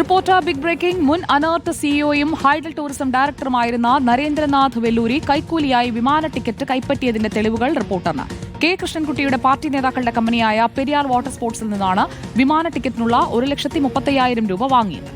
Reporter big breaking മുൻ അനർട്ട് സിഇഒയും hydel tourism ഡയറക്ടറുമായിരുന്ന നരേന്ദ്രനാഥ് വെല്ലൂരി കൈക്കൂലിയായി വിമാന ടിക്കറ്റ് കൈപ്പറ്റിയതിന്റെ തെളിവുകൾ റിപ്പോർട്ടറിന്. കെ കൃഷ്ണൻകുട്ടിയുടെ പാർട്ടി നേതാക്കളുടെ കമ്പനിയായ പെരിയാർ വാട്ടർ സ്പോർട്സിൽ നിന്നാണ് വിമാന ടിക്കറ്റിനുള്ള ഒരു ലക്ഷത്തി മുപ്പത്തയ്യായിരം രൂപ വാങ്ങിയത്.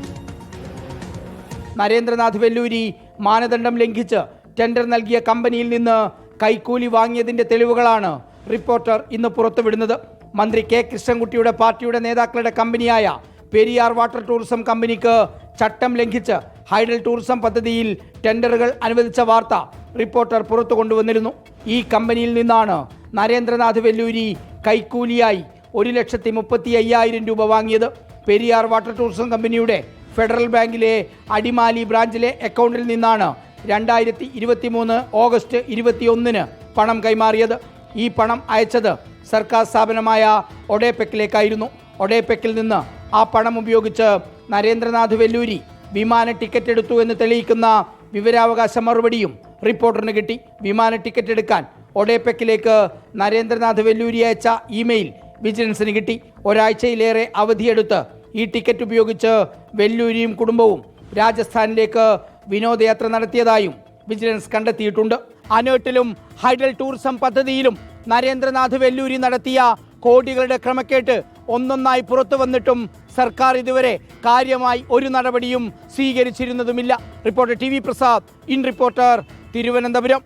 നരേന്ദ്രനാഥ് വെല്ലൂരി മാനദണ്ഡം ലംഘിച്ച് ടെൻഡർ നൽകിയ കമ്പനിയിൽ നിന്ന് കൈക്കൂലി വാങ്ങിയതിന്റെ തെളിവുകളാണ് റിപ്പോർട്ടർ ഇന്ന് പുറത്തുവിടുന്നത്. മന്ത്രി കെ കൃഷ്ണൻകുട്ടിയുടെ പാർട്ടിയുടെ നേതാക്കളുടെ കമ്പനിയായ പെരിയാർ വാട്ടർ ടൂറിസം കമ്പനിക്ക് ചട്ടം ലംഘിച്ച് ഹൈഡൽ ടൂറിസം പദ്ധതിയിൽ ടെൻഡറുകൾ അനുവദിച്ച വാർത്ത റിപ്പോർട്ടർ പുറത്തു കൊണ്ടുവന്നിരുന്നു. ഈ കമ്പനിയിൽ നിന്നാണ് നരേന്ദ്രനാഥ് വെല്ലൂരി കൈക്കൂലിയായി ഒരു ലക്ഷത്തി മുപ്പത്തി അയ്യായിരം രൂപ വാങ്ങിയത്. പെരിയാർ വാട്ടർ ടൂറിസം കമ്പനിയുടെ ഫെഡറൽ ബാങ്കിലെ അടിമാലി ബ്രാഞ്ചിലെ അക്കൗണ്ടിൽ നിന്നാണ് രണ്ടായിരത്തി ഇരുപത്തി മൂന്ന് ഓഗസ്റ്റ് ഇരുപത്തിയൊന്നിന് പണം കൈമാറിയത്. ഈ പണം അയച്ചത് സർക്കാർ സ്ഥാപനമായ ഒഡേപെക്കിലേക്കായിരുന്നു. ഒഡേപെക്കിൽ നിന്ന് ആ പണം ഉപയോഗിച്ച് നരേന്ദ്രനാഥ് വെല്ലൂരി വിമാന ടിക്കറ്റ് എടുത്തു എന്ന് തെളിയിക്കുന്ന വിവരാവകാശ മറുപടിയും റിപ്പോർട്ടറിന് കിട്ടി. വിമാന ടിക്കറ്റ് എടുക്കാൻ ഒഡേപെക്കിലേക്ക് നരേന്ദ്രനാഥ് വെല്ലൂരി അയച്ച ഇമെയിൽ വിജിലൻസിന് കിട്ടി. ഒരാഴ്ചയിലേറെ അവധിയെടുത്ത് ഈ ടിക്കറ്റ് ഉപയോഗിച്ച് വെല്ലൂരിയും കുടുംബവും രാജസ്ഥാനിലേക്ക് വിനോദയാത്ര നടത്തിയതായും വിജിലൻസ് കണ്ടെത്തിയിട്ടുണ്ട്. അനേട്ടിലും ഹൈഡൽ ടൂറിസം പദ്ധതിയിലും നരേന്ദ്രനാഥ് വെല്ലൂരി നടത്തിയ കോടികളുടെ ക്രമക്കേട്ട് ഒന്നൊന്നായി പുറത്തു വന്നിട്ടും സർക്കാർ ഇതുവരെ കാര്യമായി ഒരു നടപടിയും സ്വീകരിച്ചിരുന്നതുമില്ല. Reporter T V Prasad in reporter Thiruvananthapuram.